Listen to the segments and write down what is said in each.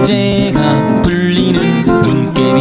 문제가 풀리는 문깨비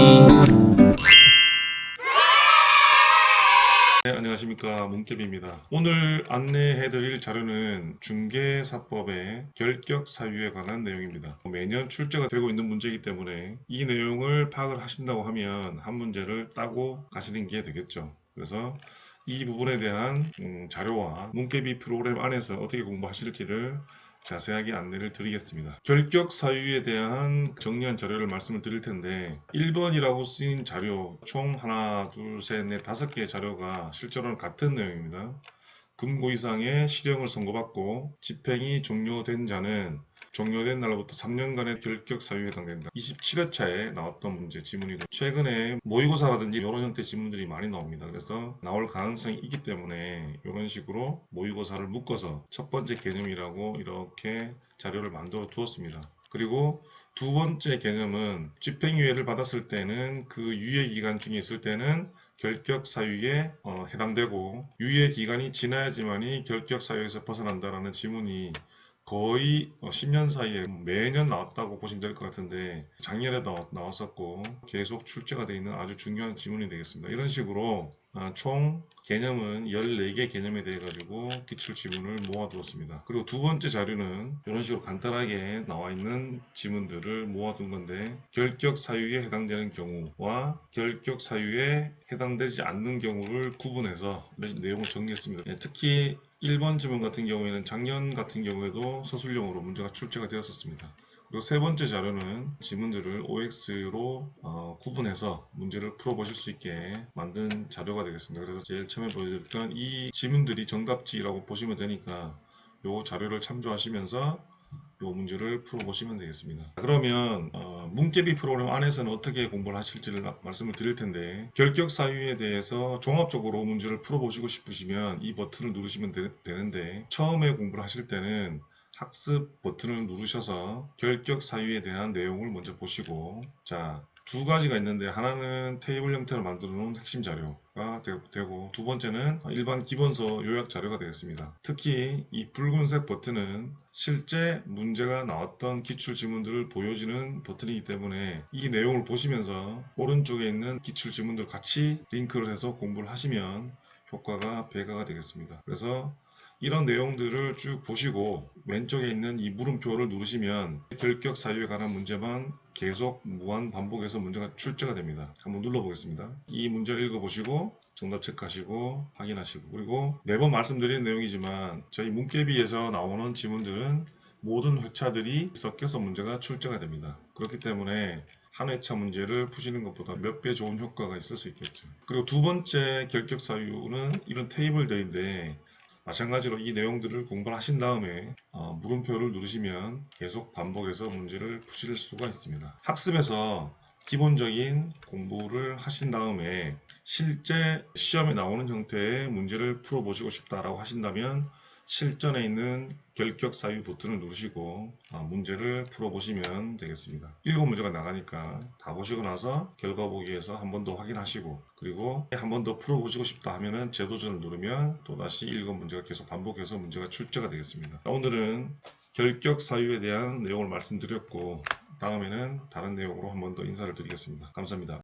네, 안녕하십니까. 문깨비입니다. 오늘 안내해드릴 자료는 중개사법의 결격 사유에 관한 내용입니다. 매년 출제가 되고 있는 문제이기 때문에 이 내용을 파악을 하신다고 하면 한 문제를 따고 가시는 게 되겠죠. 그래서 이 부분에 대한 음, 자료와 문깨비 프로그램 안에서 어떻게 공부하실지를 자세하게 안내를 드리겠습니다. 결격 사유에 대한 정리한 자료를 말씀을 드릴 텐데 1번이라고 쓰인 자료 총 하나, 둘, 셋, 넷, 다섯 개의 자료가 실제로는 같은 내용입니다. 금고 이상의 실형을 선고받고 집행이 종료된 자는 종료된 날로부터 3년간의 결격 사유에 해당된다. 27회차에 나왔던 문제 지문이고 최근에 모의고사라든지 이런 형태 지문들이 많이 나옵니다. 그래서 나올 가능성이 있기 때문에 이런 식으로 모의고사를 묶어서 첫 번째 개념이라고 이렇게 자료를 만들어 두었습니다. 그리고 두 번째 개념은 집행유예를 받았을 때는 그 유예 기간 중에 있을 때는 결격 사유에 어, 해당되고 유예 기간이 지나야지만이 결격 사유에서 벗어난다라는 지문이 거의 어, 10년 사이에 매년 나왔다고 보시면 될 것 같은데 작년에도 나왔었고 계속 출제가 되어 있는 아주 중요한 지문이 되겠습니다. 이런 식으로 아, 총 개념은 14개 개념에 대해 가지고 기출 지문을 모아두었습니다. 그리고 두 번째 자료는 이런 식으로 간단하게 나와 있는 지문들을 모아둔 건데 결격 사유에 해당되는 경우와 결격 사유에 해당되지 않는 경우를 구분해서 내용을 정리했습니다. 예, 특히 1번 지문 같은 경우에는 작년 같은 경우에도 서술형으로 문제가 출제가 되었었습니다. 그리고 세 번째 자료는 지문들을 OX로 어, 구분해서 문제를 풀어보실 수 있게 만든 자료가 되겠습니다. 그래서 제일 처음에 보여드렸던 이 지문들이 정답지라고 보시면 되니까 이 자료를 참조하시면서 이 문제를 풀어보시면 되겠습니다. 그러면 어, 문제비 프로그램 안에서는 어떻게 공부를 하실지를 말씀을 드릴 텐데 결격 사유에 대해서 종합적으로 문제를 풀어보시고 싶으시면 이 버튼을 누르시면 되, 되는데 처음에 공부를 하실 때는 학습 버튼을 누르셔서 결격 사유에 대한 내용을 먼저 보시고 자 두 가지가 있는데 하나는 테이블 형태로 만들어 놓은 핵심 자료가 되고 두 번째는 일반 기본서 요약 자료가 되겠습니다. 특히 이 붉은색 버튼은 실제 문제가 나왔던 기출 지문들을 보여주는 버튼이기 때문에 이 내용을 보시면서 오른쪽에 있는 기출 지문들 같이 링크를 해서 공부를 하시면 효과가 배가가 되겠습니다. 그래서 이런 내용들을 쭉 보시고 왼쪽에 있는 이 물음표를 누르시면 결격 사유에 관한 문제만 계속 무한 반복해서 문제가 출제가 됩니다. 한번 눌러보겠습니다. 이 문제를 읽어보시고 정답 체크하시고 확인하시고 그리고 매번 말씀드리는 내용이지만 저희 문깨비에서 나오는 지문들은 모든 회차들이 섞여서 문제가 출제가 됩니다. 그렇기 때문에 한 회차 문제를 푸시는 것보다 몇 배 좋은 효과가 있을 수 있겠죠. 그리고 두 번째 결격 사유는 이런 테이블들인데 마찬가지로 이 내용들을 공부를 하신 다음에 어, 물음표를 누르시면 계속 반복해서 문제를 푸실 수가 있습니다. 학습에서 기본적인 공부를 하신 다음에 실제 시험에 나오는 형태의 문제를 풀어보시고 싶다라고 하신다면 실전에 있는 결격 사유 버튼을 누르시고 아, 문제를 풀어보시면 되겠습니다. 일곱 문제가 나가니까 다 보시고 나서 결과 보기에서 한 번 더 확인하시고 그리고 한 번 더 풀어보시고 싶다 하면은 재도전을 누르면 또다시 일곱 문제가 계속 반복해서 문제가 출제가 되겠습니다. 오늘은 결격 사유에 대한 내용을 말씀드렸고 다음에는 다른 내용으로 한 번 더 인사를 드리겠습니다. 감사합니다.